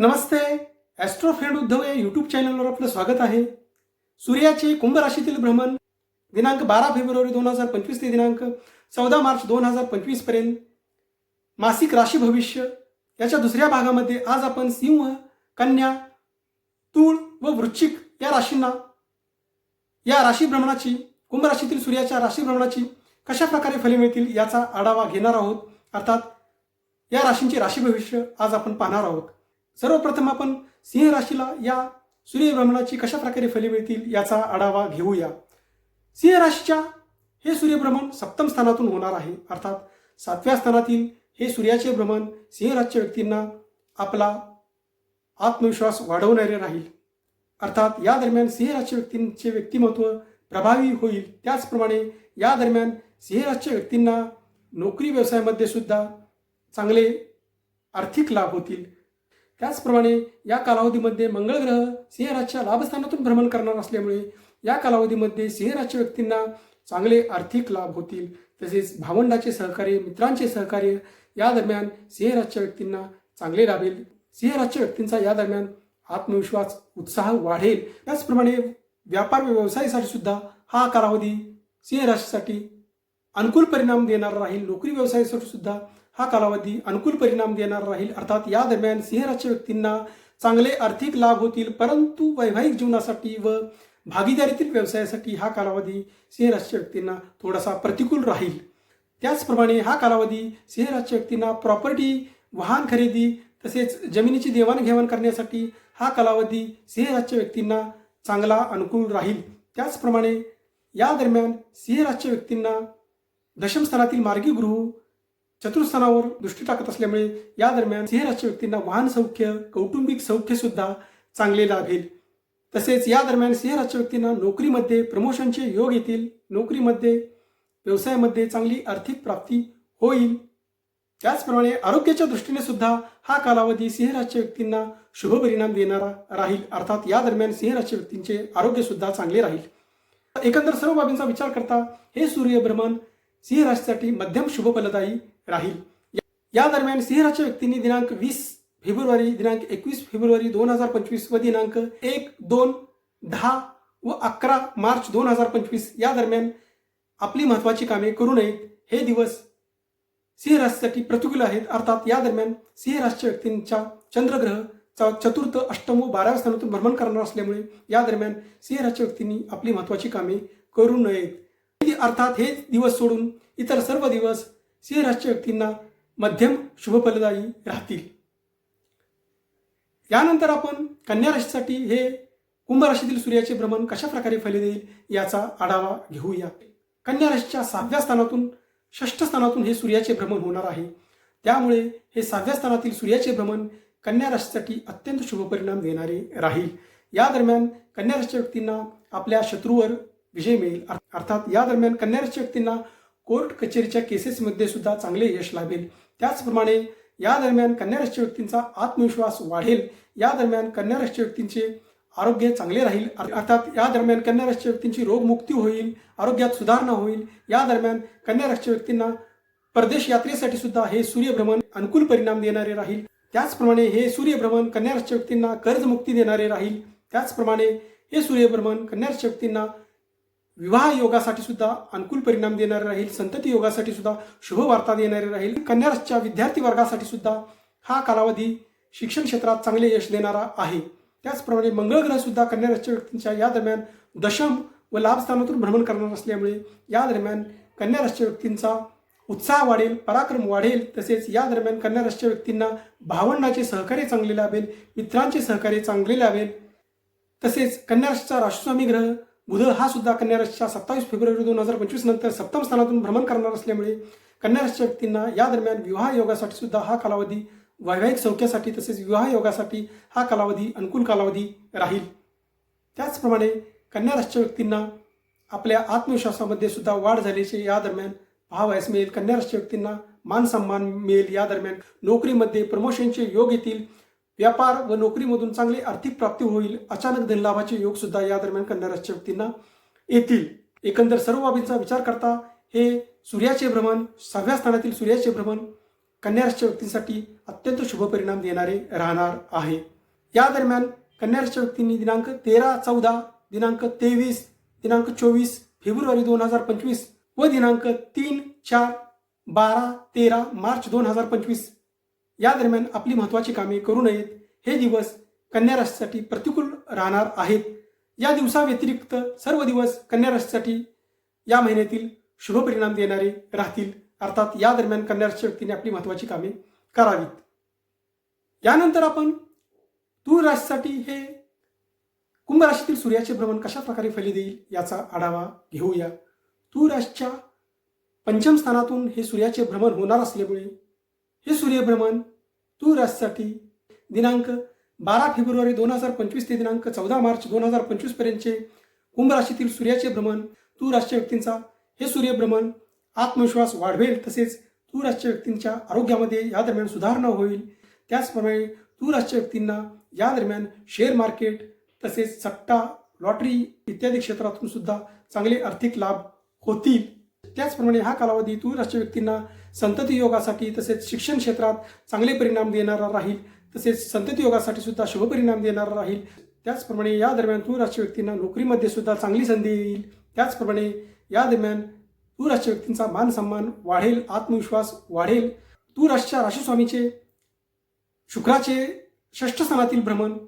नमस्ते Austro friend Uddhav या YouTube चॅनलवर आपलं स्वागत आहे. सूर्याचे कुंभ राशीतील भ्रमण दिनांक बारा फेब्रुवारी दोन हजार पंचवीस ते दिनांक चौदा मार्च दोन हजार पंचवीसपर्यंत मासिक राशी भविष्य याच्या दुसऱ्या भागामध्ये आज आपण सिंह कन्या तूळ व वृश्चिक या राशींना या राशी भ्रमणाची कुंभ राशीतील सूर्याच्या राशी भ्रमणाची कशा प्रकारे फले मिळतील याचा आढावा घेणार आहोत. अर्थात या राशींचे राशी भविष्य आज आपण पाहणार आहोत. सर्वप्रथम आपण सिंह राशीला या सूर्यभ्रमणाची कशा प्रकारे फले मिळतील याचा आढावा घेऊया. सिंह राशीच्या हे सूर्यभ्रमण सप्तम स्थानातून होणार आहे. अर्थात सातव्या स्थानातील हे सूर्याचे भ्रमण सिंहराजच्या व्यक्तींना आपला आत्मविश्वास वाढवणारे राहील. अर्थात या दरम्यान सिंहराजच्या व्यक्तींचे व्यक्तिमत्व प्रभावी होईल. त्याचप्रमाणे या दरम्यान सिंहराजच्या व्यक्तींना नोकरी व्यवसायामध्ये सुद्धा चांगले आर्थिक लाभ होतील. त्याचप्रमाणे या कालावधीमध्ये मंगळ ग्रह सिंहराजच्या लाभस्थानातून भ्रमण करणार असल्यामुळे या कालावधीमध्ये सिंहराजच्या व्यक्तींना चांगले आर्थिक लाभ होतील. तसेच भावंडाचे सहकार्य मित्रांचे सहकार्य या दरम्यान सिंहराजच्या व्यक्तींना चांगले लाभेल सिंहराजच्या व्यक्तींचा या दरम्यान आत्मविश्वास उत्साह वाढेल. त्याचप्रमाणे व्यापार व व्यवसायासाठी सुद्धा हा कालावधी सिंहराशीसाठी अनुकूल परिणाम देणार राहील. नोकरी व्यवसायासाठी सुद्धा हा कालावधी अनुकूल परिणाम देणार राहील. अर्थात या दरम्यान सिंहराशच्या व्यक्तींना चांगले आर्थिक लाभ होतील परंतु वैवाहिक जीवनासाठी व भागीदारीतील व्यवसायासाठी हा कालावधी सिंहराशच्या व्यक्तींना थोडासा प्रतिकूल राहील. त्याचप्रमाणे हा कालावधी सिंहराशच्या व्यक्तींना प्रॉपर्टी वाहन खरेदी तसेच जमिनीची देवाणघेवाण करण्यासाठी हा कालावधी सिंहराजच्या व्यक्तींना चांगला अनुकूल राहील. त्याचप्रमाणे या दरम्यान सिंहराजच्या व्यक्तींना दशमस्थानातील मार्गी गृह चतुर्स्थानावर दृष्टी टाकत असल्यामुळे या दरम्यान सिंह व्यक्तींना वाहन सौख्य कौटुंबिक सौख्य सुद्धा चांगले लाभेल. तसेच या दरम्यान सिंह व्यक्तींना नोकरीमध्ये प्रमोशनचे योग येतील नोकरीमध्ये व्यवसायामध्ये चांगली आर्थिक प्राप्ती होईल. त्याचप्रमाणे आरोग्याच्या दृष्टीने सुद्धा हा कालावधी सिंह व्यक्तींना शुभ परिणाम देणारा राहील. अर्थात या दरम्यान सिंह व्यक्तींचे आरोग्य सुद्धा चांगले राहील. एकंदर सर्व बाबींचा विचार करता हे सूर्यभ्रमण सिंहराशीसाठी मध्यम शुभ फलदायी राहील. या दरम्यान सिंहराच्या व्यक्तींनी दिनांक वीस फेब्रुवारी दिनांक एकवीस फेब्रुवारी दोन हजार पंचवीस व दिनांक एक दोन दहा व अकरा मार्च दोन हजार पंचवीस या दरम्यान आपली महत्वाची कामे करू नयेत. हे दिवस सिंहराशीसाठी प्रतिकूल आहेत. अर्थात या दरम्यान सिंहराशीच्या व्यक्तींच्या चंद्रग्रह चतुर्थ अष्टम व बाराव्या स्थानातून भ्रमण करणार असल्यामुळे या दरम्यान सिंहराशीच्या व्यक्तींनी आपली महत्वाची कामे करू नयेत. अर्थात हे दिवस सोडून इतर सर्व दिवस सिंह राशीच्या व्यक्तींना मध्यम शुभफलदायी राहतील. यानंतर आपण कन्या राशीसाठी हे कुंभ राशीतील सूर्याचे भ्रमण कशा प्रकारे फले देईल याचा आढावा घेऊया. कन्या राशीच्या सहाव्या स्थानातून षष्ठ स्थानातून हे सूर्याचे भ्रमण होणार आहे. त्यामुळे हे सहाव्या स्थानातील सूर्याचे भ्रमण कन्या राशीसाठी अत्यंत शुभ परिणाम देणारे राहील. या दरम्यान कन्या राशीच्या व्यक्तींना आपल्या शत्रूवर विजय मिळेल. अर्थात या दरम्यान कन्या राशीच्या व्यक्तींना कोर्ट कचेरीच्या केसेसमध्ये सुद्धा चांगले यश लाभेल. त्याचप्रमाणे या दरम्यान कन्या राशीच्या व्यक्तींचा आत्मविश्वास वाढेल. या दरम्यान कन्या राशीच्या व्यक्तींचे आरोग्य चांगले राहील. अर्थात या दरम्यान कन्या राशीच्या व्यक्तींची रोगमुक्ती होईल आरोग्यात सुधारणा होईल. या दरम्यान कन्या राशीच्या व्यक्तींना परदेश यात्रेसाठी सुद्धा हे सूर्यभ्रमण अनुकूल परिणाम देणारे राहील. त्याचप्रमाणे हे सूर्यभ्रमण कन्या राशीच्या व्यक्तींना कर्जमुक्ती देणारे राहील. त्याचप्रमाणे हे सूर्यभ्रमण कन्या राशीच्या व्यक्तींना विवाह योगासाठी सुद्धा अनुकूल परिणाम देणारे राहील संतती योगासाठी सुद्धा शुभ वार्ता देणारे राहील. कन्याराशच्या विद्यार्थी वर्गासाठी सुद्धा हा कालावधी शिक्षण क्षेत्रात चांगले यश देणारा आहे. त्याचप्रमाणे मंगळग्रह सुद्धा कन्या व्यक्तींच्या या दरम्यान दशम व लाभस्थानातून भ्रमण करणार असल्यामुळे या दरम्यान कन्या व्यक्तींचा उत्साह वाढेल पराक्रम वाढेल. तसेच या दरम्यान कन्या व्यक्तींना भावंडाचे सहकार्य चांगले लाभेल मित्रांचे सहकार्य चांगले लाभेल. तसेच कन्या राष्ट्रस्वामी ग्रह बुध हा सुद्धा कन्या सत्तावीस फेब्रुवारी दोन हजार पंचवीस नंतर सप्तम स्थानातून भ्रमण करणार असल्यामुळे कन्याराशीच्या व्यक्तींना या दरम्यान विवाह योगासाठी सुद्धा हा कालावधी वैवाहिक सौख्यासाठी तसेच विवाह योगासाठी हा कालावधी अनुकूल कालावधी राहील. त्याचप्रमाणे कन्याराशीच्या व्यक्तींना आपल्या आत्मविश्वासामध्ये सुद्धा वाढ झाल्याचे या दरम्यान पाहावयास मिळेल. कन्या व्यक्तींना मान सन्मान मिळेल. या दरम्यान नोकरीमध्ये प्रमोशनचे योग येतील. व्यापार व नोकरीमधून चांगली आर्थिक प्राप्ती होईल अचानक धनलाभाचे योग सुद्धा या दरम्यान कन्याराशीच्या व्यक्तींना येतील. एकंदर सर्व बाबींचा विचार करता हे सूर्याचे भ्रमण सहाव्या स्थानातील सूर्याचे भ्रमण कन्याराशीच्या व्यक्तींसाठी अत्यंत शुभ परिणाम देणारे राहणार आहे. या दरम्यान कन्याराशीच्या व्यक्तींनी दिनांक तेरा चौदा दिनांक तेवीस दिनांक चोवीस फेब्रुवारी दोन हजार पंचवीस व दिनांक तीन चार बारा तेरा मार्च दोन हजार पंचवीस या दरम्यान आपली महत्त्वाची कामे करू नयेत. हे दिवस कन्या राशीसाठी प्रतिकूल राहणार आहेत. या दिवसाव्यतिरिक्त सर्व दिवस कन्या राशीसाठी या महिन्यातील शुभ परिणाम देणारे राहतील. अर्थात या दरम्यान कन्या राशीच्या व्यक्तीने आपली महत्त्वाची कामे करावीत. यानंतर आपण तूळ राशीसाठी हे कुंभ राशीतील सूर्याचे भ्रमण कशा प्रकारे फली देईल याचा आढावा घेऊया. तूळ राशीच्या पंचम स्थानातून हे सूर्याचे भ्रमण होणार असल्यामुळे हे सूर्यभ्रमण तूळ राशीसाठी दिनांक बारा फेब्रुवारी दोन हजार पंचवीस ते दिनांक चौदा मार्च दोन हजार पंचवीस पर्यंतचे कुंभ राशीतील सूर्याचे भ्रमण तूर राशीच्या व्यक्तींचा. हे सूर्यभ्रमण आत्मविश्वास वाढवेल तसेच तूळ राशीच्या व्यक्तींच्या आरोग्यामध्ये या दरम्यान सुधारणा होईल. त्याचप्रमाणे तूळ राशीच्या व्यक्तींना या दरम्यान शेअर मार्केट तसेच सट्टा लॉटरी इत्यादी क्षेत्रातून सुद्धा चांगले आर्थिक लाभ होतील. त्याचप्रमाणे हा कालावधी तूर राशीच्या व्यक्तींना संतती योगासाठी तसेच शिक्षण क्षेत्रात चांगले परिणाम देणारा राहील तसेच संतती योगासाठी सुद्धा शुभ परिणाम देणारा राहील. त्याचप्रमाणे या दरम्यान तूळ राष्ट्र व्यक्तींना नोकरीमध्ये सुद्धा चांगली संधी येईल. त्याचप्रमाणे या दरम्यान तूळ राशीच्या व्यक्तींचा मान सन्मान वाढेल आत्मविश्वास वाढेल. तूळ राशीच्या राशीस्वामीचे शुक्राचे षष्ठ स्थानातील भ्रमण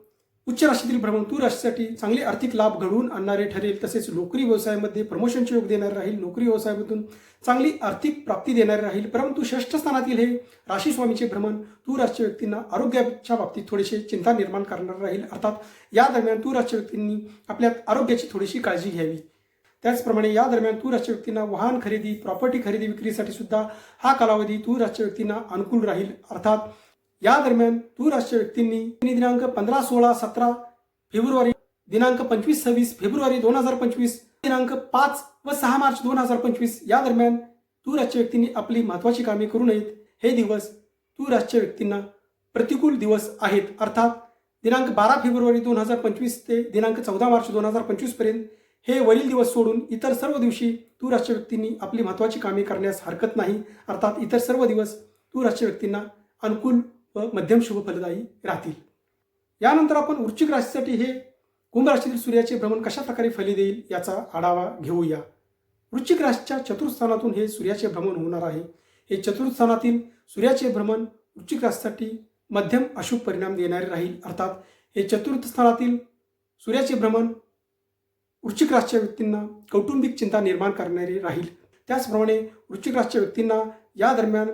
उच्च राशीतील भ्रमण तूळ राशीसाठी चांगले आर्थिक लाभ घडवून आणणारे ठरेल. तसेच नोकरी व्यवसायामध्ये प्रमोशनचे योग देणारे राहील. नोकरी व्यवसायामधून चांगली आर्थिक प्राप्ती देणारे राहील. परंतु षष्ठ स्थानातील हे राशी स्वामीचे भ्रमण तूळ राशीच्या व्यक्तींना आरोग्याच्या बाबतीत थोडेसे चिंता निर्माण करणार राहील. अर्थात या दरम्यान तूळ राशीच्या व्यक्तींनी आपल्या आरोग्याची थोडीशी काळजी घ्यावी. त्याचप्रमाणे या दरम्यान तूर राशीच्या व्यक्तींना वाहन खरेदी प्रॉपर्टी खरेदी विक्रीसाठी सुद्धा हा कालावधी तूळ राशीच्या व्यक्तींना अनुकूल राहील. अर्थात या दरम्यान दूरराष्ट्रीय व्यक्तींनी दिनांक पंधरा सोळा सतरा फेब्रुवारी दिनांक पंचवीस सव्वीस फेब्रुवारी दोन हजार पंचवीस दिनांक पाच व सहा मार्च दोन हजार पंचवीस या दरम्यान दूरराष्ट्रीय व्यक्तींनी आपली महत्त्वाची कामे करू नयेत. हे दिवस दूरराष्ट्रीय व्यक्तींना प्रतिकूल दिवस आहेत. अर्थात दिनांक बारा फेब्रुवारी दोन हजार पंचवीस ते दिनांक चौदा मार्च दोन हजार पंचवीसपर्यंत हे वरील दिवस सोडून इतर सर्व दिवशी दूरराष्ट्रीय व्यक्तींनी आपली महत्त्वाची कामे करण्यास हरकत नाही. अर्थात इतर सर्व दिवस दूरराष्ट्रीय व्यक्तींना अनुकूल व मध्यम शुभ फलदायी राहतील. यानंतर आपण वृश्चिक राशीसाठी हे कुंभ राशीतील सूर्याचे भ्रमण कशा प्रकारे फली देईल याचा आढावा घेऊया. वृश्चिक राशीच्या चतुर्थस्थानातून हे सूर्याचे भ्रमण होणार आहे. हे चतुर्थस्थानातील सूर्याचे भ्रमण वृश्चिक राशीसाठी मध्यम अशुभ परिणाम देणारे राहील. अर्थात हे चतुर्थ स्थानातील सूर्याचे भ्रमण वृश्चिक राशीच्या व्यक्तींना कौटुंबिक चिंता निर्माण करणारे राहील. त्याचप्रमाणे वृश्चिक राशीच्या व्यक्तींना या दरम्यान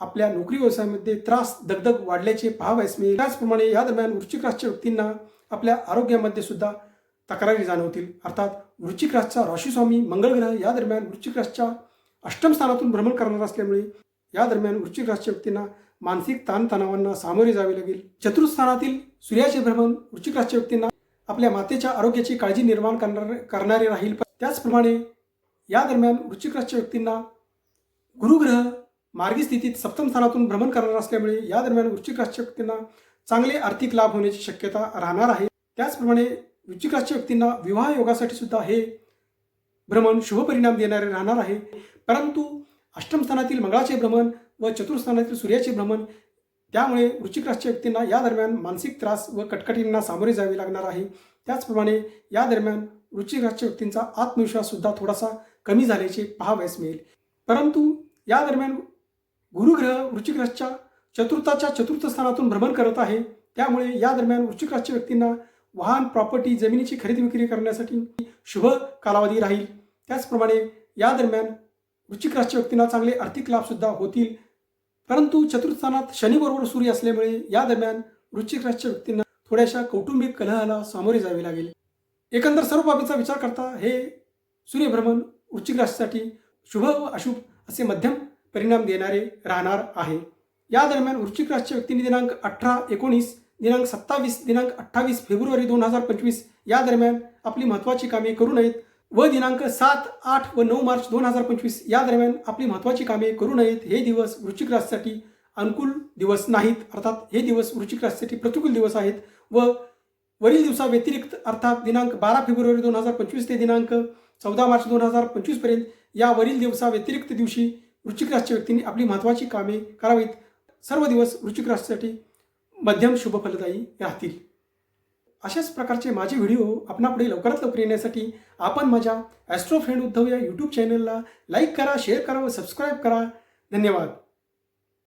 आपल्या नोकरी व्यवसायामध्ये त्रास दगदग वाढल्याचे पाहावयास मिळेल. त्याचप्रमाणे या दरम्यान वृश्चिक राशीच्या व्यक्तींना आपल्या आरोग्यामध्ये सुद्धा तक्रारी जाणवतील. अर्थात वृश्चिक राशीचा राशीस्वामी मंगळ ग्रह या दरम्यान वृश्चिक राशीच्या अष्टम स्थानातून भ्रमण करणार असल्यामुळे या दरम्यान वृश्चिक राशीच्या व्यक्तींना मानसिक ताणतणावांना सामोरे जावे लागेल. चतुर्थस्थानातील सूर्याचे भ्रमण वृश्चिक राशीच्या व्यक्तींना आपल्या मातेच्या आरोग्याची काळजी निर्माण करणार करणारे राहील. त्याचप्रमाणे या दरम्यान वृश्चिक राशीच्या व्यक्तींना गुरुग्रह मार्गी स्थितीत सप्तम स्थानातून भ्रमण करणार असल्यामुळे या दरम्यान वृश्चिक राशीच्या व्यक्तींना चांगले आर्थिक लाभ होण्याची शक्यता राहणार आहे. त्याचप्रमाणे वृश्चिक राशीच्या व्यक्तींना विवाह योगासाठी सुद्धा हे भ्रमण शुभ परिणाम देणारे राहणार आहे. परंतु अष्टम स्थानातील मंगळाचे भ्रमण व चतुर्स्थानातील सूर्याचे भ्रमण त्यामुळे वृश्चिक राशीच्या व्यक्तींना या दरम्यान मानसिक त्रास व कटकटींना सामोरे जावे लागणार आहे. त्याचप्रमाणे या दरम्यान वृश्चिक राशीच्या व्यक्तींचा आत्मविश्वास सुद्धा थोडासा कमी झाल्याचे पाहावयास मिळेल. परंतु या दरम्यान गुरुग्रह वृश्चिक चतुर्थाच्या चतुर्थ स्थानातून भ्रमण करत आहे. त्यामुळे या दरम्यान वृश्चिक व्यक्तींना वाहन प्रॉपर्टी जमिनीची खरेदी विक्री करण्यासाठी शुभ कालावधी राहील. त्याचप्रमाणे या दरम्यान वृश्चिक व्यक्तींना चांगले आर्थिक लाभसुद्धा होतील. परंतु चतुर्थ स्थानात शनीबरोबर सूर्य असल्यामुळे या दरम्यान वृश्चिक व्यक्तींना थोड्याशा कौटुंबिक कलहाला सामोरे जावे लागेल. एकंदर सर्व बाबीचा विचार करता हे सूर्यभ्रमण वृश्चिक राशीसाठी शुभ व अशुभ असे मध्यम परिणाम देणारे राहणार आहे. या दरम्यान वृश्चिक राशीच्या व्यक्तींनी दिनांक अठरा एकोणीस दिनांक सत्तावीस दिनांक अठ्ठावीस फेब्रुवारी दोन हजार पंचवीस या दरम्यान आपली महत्त्वाची कामे करू नयेत व दिनांक सात आठ व नऊ मार्च दोन हजार पंचवीस या दरम्यान आपली महत्त्वाची कामे करू नयेत. हे दिवस वृश्चिक राशीसाठी अनुकूल दिवस नाहीत. अर्थात हे दिवस वृश्चिक राशीसाठी प्रतिकूल दिवस आहेत व वरील दिवसाव्यतिरिक्त अर्थात दिनांक बारा फेब्रुवारी दोन हजार पंचवीस ते दिनांक चौदा मार्च दोन हजार पंचवीसपर्यंत या वरील दिवसाव्यतिरिक्त दिवशी वृश्चिक राशीच्या व्यक्तींनी आपली महत्त्वाची कामे करावीत. सर्व दिवस वृश्चिक राशीसाठी मध्यम शुभ फलदायी राहतील. अशाच प्रकारचे माझे व्हिडिओ आपणापुढे लवकरात लवकर येण्यासाठी आपण माझ्या ॲस्ट्रो फ्रेंड उद्धव या यूट्यूब चॅनलला लाईक करा शेअर करा व सबस्क्राईब करा. धन्यवाद.